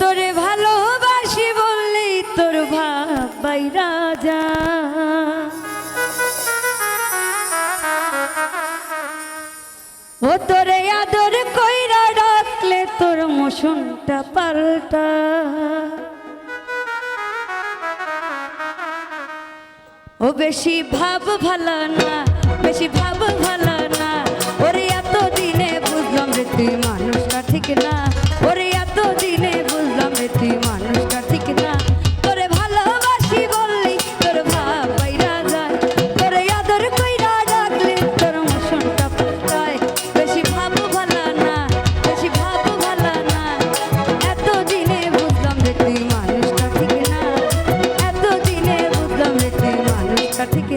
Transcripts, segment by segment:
তোরে ভালোবাসি বললেই তোর ভাব রাজা ও তোরে আদর কইরা ডাকলে তোর মোশনটা পাল্টা। ও বেশি ভাব ভালো না, বেশি ভাব ভালো I katika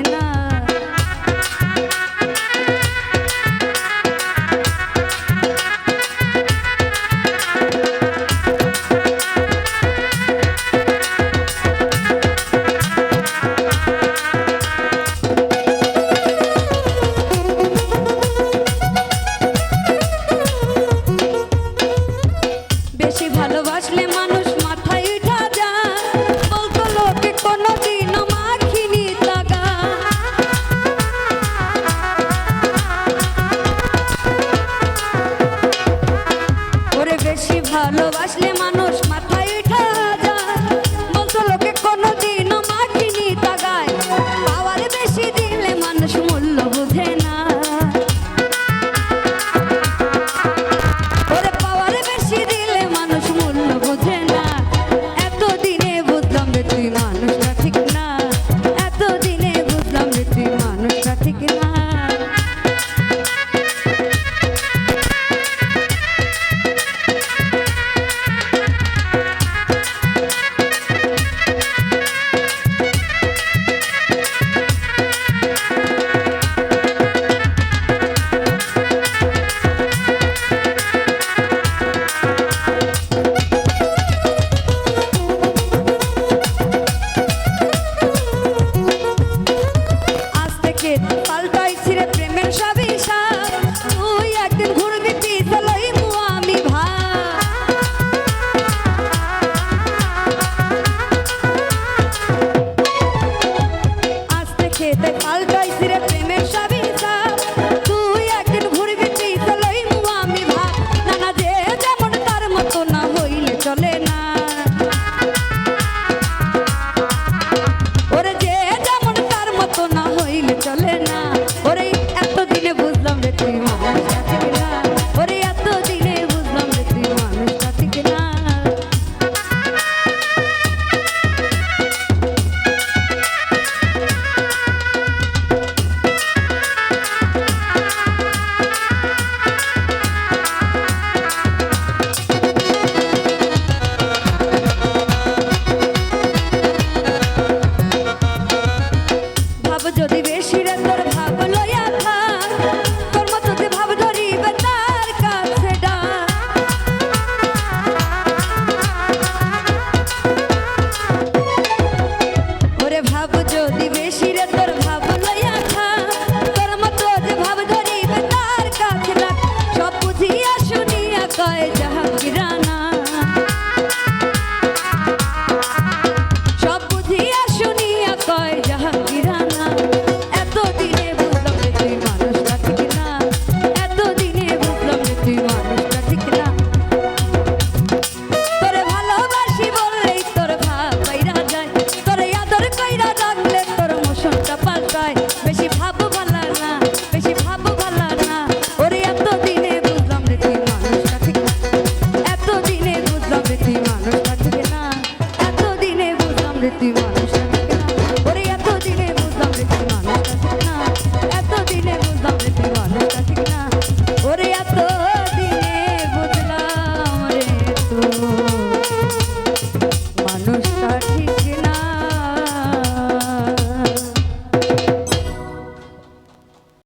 তাই পাল্টা